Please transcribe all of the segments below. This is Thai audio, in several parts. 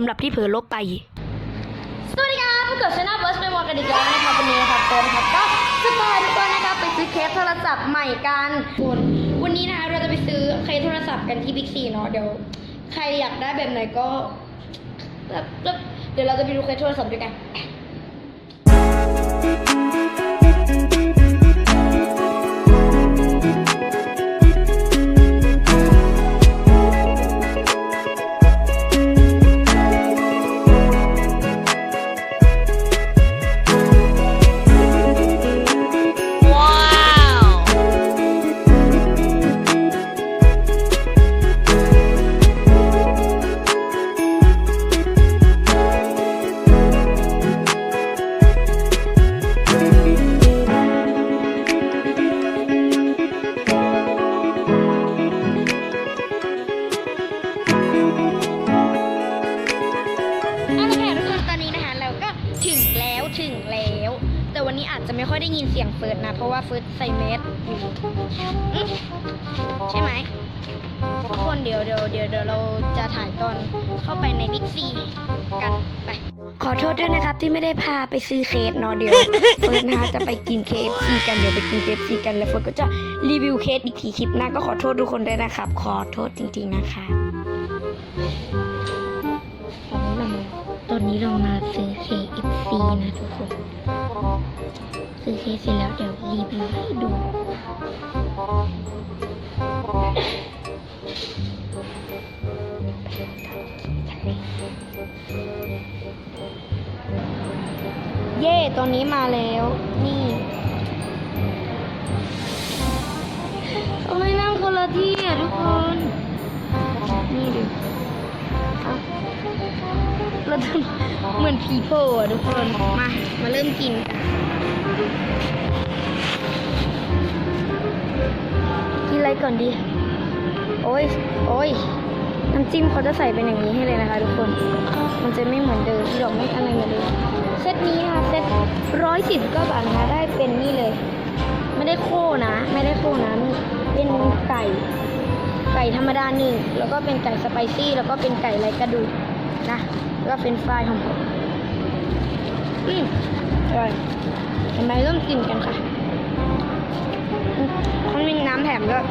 สำหรับที่เผลอลบไป สวัสดีครับพบกับช anel เบิร์สเมมอกันอีกแล้วนะครับวันนี้นะครับเติมครับก็จะพาทุกคนนะครับไปซื้อเคสโทรศัพท์ใหม่กันคุณวันนี้นะคะเราจะไปซื้อเคสโทรศัพท์กันที่บิ๊กซีเนาะเดี๋ยว ใครอยากได้แบบไหนก็แบบแบบเดี๋ยวเราจะไปดูเคสโทรศัพท์ด้วยกัน เฟิร์สนะเพราะว่าเฟิร์สใส่แมสอยู่อืมใช่ไหมทุกคนเดี๋ยวเดี๋ยวเดี๋ยวเดี๋ยวเราจะถ่ายตอนเข้าไปในบิ๊กซีกันไป ขอโทษด้วยนะครับที่ไม่ได้พาไปซื้อเคสเนาะเดี๋ยวเฟิร์สนะคะจะไปกิน KFC กันเดี๋ยวไปกิน KFC กันแล้วเฟิร์สก็จะรีวิวเคสอีกทีคลิปหน้าก็ขอโทษทุกคนด้วยนะครับ ขอโทษจริง ๆนะคะตอนนี้เรามาซื้อ KFC นะทุกคน ซื้อเคสเสร็จแล้วเดี๋ยวรีวิวให้ดูเย่ตอนนี้มาแล้ว นี่ทำไมนั่งคนละที่อะทุกคน เราทำเหมือนผีโผล่อะทุกคน มา มาเริ่มกินกัน กินอะไรก่อนดี โอ้ย โอ้ย น้ำจิ้มเขาจะใส่เป็นอย่างนี้ให้เลยนะคะทุกคน มันจะไม่เหมือนเดิมที่ดอกไม่อะไรเหมือนเดิมเซตนี้นะคะเซตร้อยสิบก็บาทนะได้เป็นนี่เลย ไม่ได้โค่นะ ไม่ได้โค่นะมีเป็นไก่ไก่ธรรมดาหนึ่งแล้วก็เป็นไก่สไปซี่ แล้วก็เป็นไก่ไรกระดูก นะแล้วก็เป็นไฟรายหอมอืมอร่อยเห็นไหมเริ่มกินกันค่ะมเขามีน้ำแถมด้วย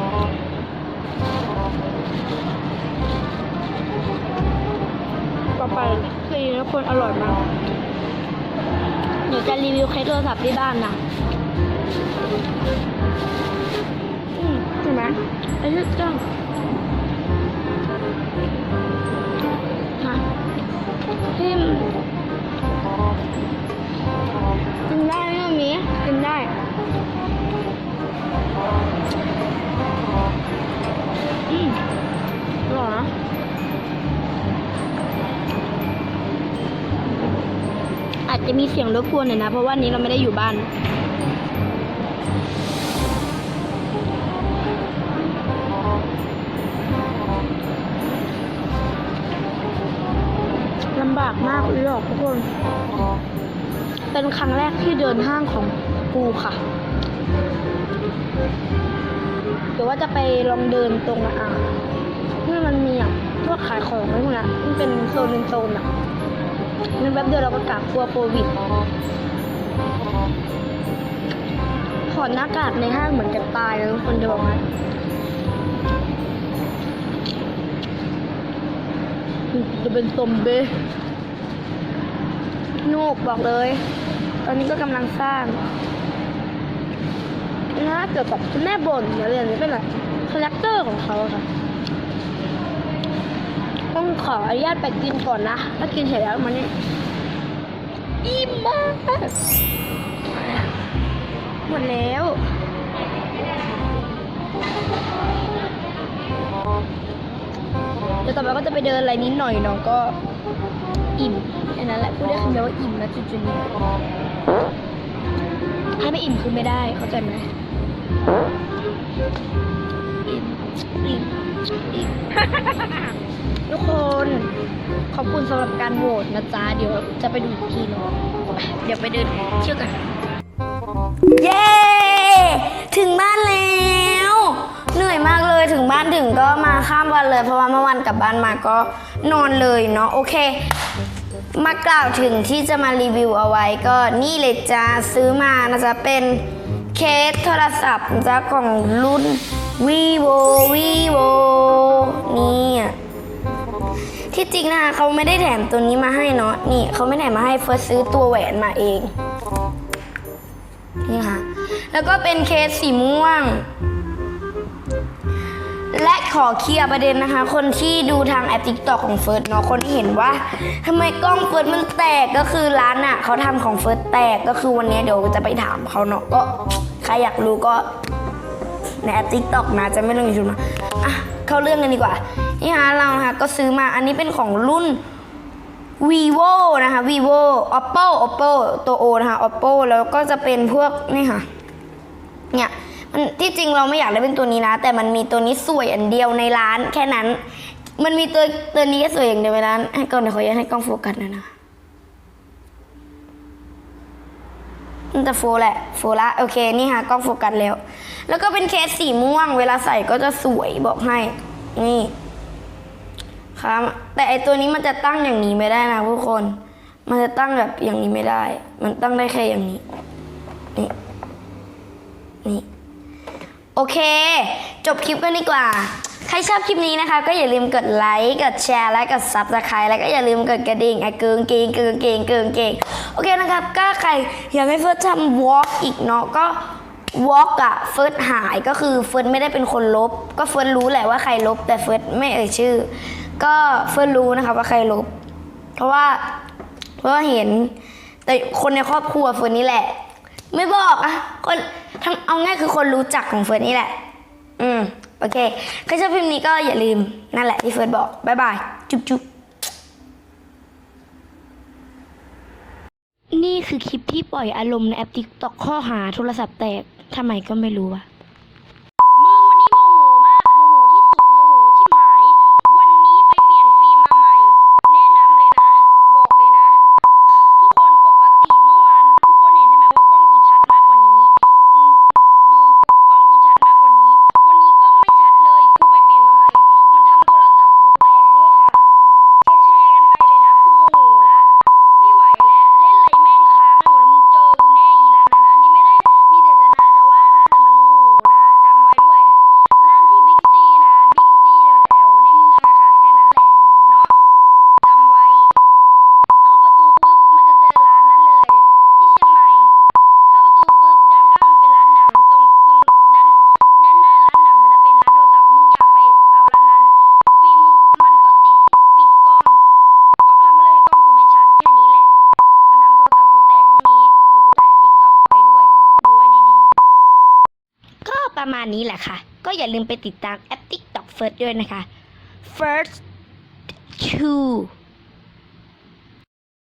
ต่อไปคือทุกคนอร่อยมากเดี๋ยวจะรีวิวเคสโทรศัพท์ที่บ้านนะอืมเห็นไหมไอ้เรื่องจ้อง ทิมกินได้ไหมมีกินได้อืมอร่อยนะอาจจะมีเสียงรบกวนหน่อยนะ เพราะว่านี้เราไม่ได้อยู่บ้านำบากมากเลยหรอกทุกคน เป็นครั้งแรกที่เดินห้างของปูค่ะ เดี๋ยวว่าจะไปลองเดินตรงอะที่มันมีอะพวกขายของอะไรพวกนี้ยมันเป็นโซนเป็นโซนอะนั่นแป๊บเดียวเราก็กลับกลัวโควิดถอดหน้ากากในห้างเหมือนจะตายแล้วทุกคนจะบอกนจะเป็นซมเบ้ นูกบอกเลย ตอนนี้ก็กำลังสร้างนะเกี่ยวกับแม่บ่นเดี๋ยวเรียนนี้เป็นอะไรคาแรคเตอร์ของเขาค่ะ ต้องขออนุญาตไปกินก่อนนะ ถ้ากินเสร็จแล้วมันนี่อิ่มมากหมดแล้วเดี๋ยวต่อไปก็จะไปเดินอะไรนิดหน่อยน้องก็ นั้นแหละพูดได้คำเดียวว่าอิ่มนะจุดๆนี้ถ้าไม่อิ่มคือไม่ได้เข้าใจไหมอิ่มอิ่มอิ่มทุกคนขอบคุณสำหรับการโหวตนะจ๊ะเดี๋ยวจะไปดูอีกทีเนาะเดี๋ยวไปเดินเที่ยวกันเย้ ถึงบ้านแล้ว เหนื่อยมากเลยถึงบ้านถึงก็มาข้ามวันเลย เพราะว่าเมื่อวันกลับบ้านมาก็นอนเลยเนาะโอเค มากล่าวถึงที่จะมารีวิวเอาไว้ก็นี่เลยจ้าซื้อมานะจ๊ะเป็นเคสโทรศัพท์นะจ๊ะของรุ่น vivo vivo นี่อะที่จริงนะคะเขาไม่ได้แถมตัวนี้มาให้เนาะนี่เขาไม่แถมมาให้เฟิร์สซื้อตัวแหวนมาเองนี่ค่ะแล้วก็เป็นเคสสีม่วง ขอเคลียร์ประเด็นนะคะ คนที่ดูทางแอป TikTok ของเฟิร์สเนาะคนที่เห็นว่าทำไมกล้องเฟิร์สมันแตกก็คือร้านอะเขาทำของเฟิร์สแตกก็คือวันนี้เดี๋ยวจะไปถามเขาเนาะก็ใครอยากรู้ก็ในแอป TikTok นะจะไม่ลงยูทูบนะอะเข้าเรื่องกันดีกว่า นี่ฮะเรานะก็ซื้อมาอันนี้เป็นของรุ่น vivo นะคะ vivo oppo oppo ตัว o นะคะ oppo แล้วก็จะเป็นพวกนี่ค่ะเนี่ย ที่จริงเราไม่อยากได้เป็นตัวนี้นะ แต่มันมีตัวนี้สวยอันเดียวในร้านแค่นั้น มันมีตัวตัวนี้ก็สวยอย่างเดียวในร้านให้กล้องเดี๋ยวขออนุญาตให้กล้องโฟกัสหนะนะมันจะโฟแหละโฟละโอเคนี่ค่ะกล้องโฟกัสแล้ว แล้วก็เป็นเคสสีม่วง เวลาใส่ก็จะสวยบอกให้ นี่ครับแต่ไอตัวนี้มันจะตั้งอย่างนี้ไม่ได้นะทุกคน มันจะตั้งแบบอย่างนี้ไม่ได้ มันตั้งได้แค่อย่างนี้ นี่ นี่ โอเค จบคลิปกันดีกว่า ใครชอบคลิปนี้นะคะ ก็อย่าลืมกดไลค์ กดแชร์ และกดซับสไครต์แล้วก็อย่าลืมกดกระดิ่งไอะเกิงเกงเกิงเกงเกิงเกงโอเคนะครับ ก็ใครอยากให้เฟิร์สทำวอล์กอีกเนาะก็วอล์กอะเฟิร์สหายก็คือเฟิร์สไม่ได้เป็นคนลบ ก็เฟิร์สรู้แหละว่าใครลบ แต่เฟิร์สไม่เอ่ยชื่อ ก็เฟิร์สรู้นะคะว่าใครลบ เพราะว่าเพราะว่าเห็นแต่คนในครอบครัวเฟิร์นนี่แหละ ไม่บอกอะคนทั้งเอาง่ายคือคนรู้จักของเฟิร์นนี่แหละ อืม โอเค ใครชอบคลิปนี้ก็อย่าลืม นั่นแหละที่เฟิร์นบอกบ๊ายบาย จุ๊บจุ๊บนี่คือคลิปที่ปล่อยอารมณ์ในแอปติ๊กต็อกข้อหาโทรศัพท์แตกทำไมก็ไม่รู้อะ มาณนี้แหละค่ะ ก็อย่าลืมไปติดตามแอป TikTok First ด้วยนะคะ First two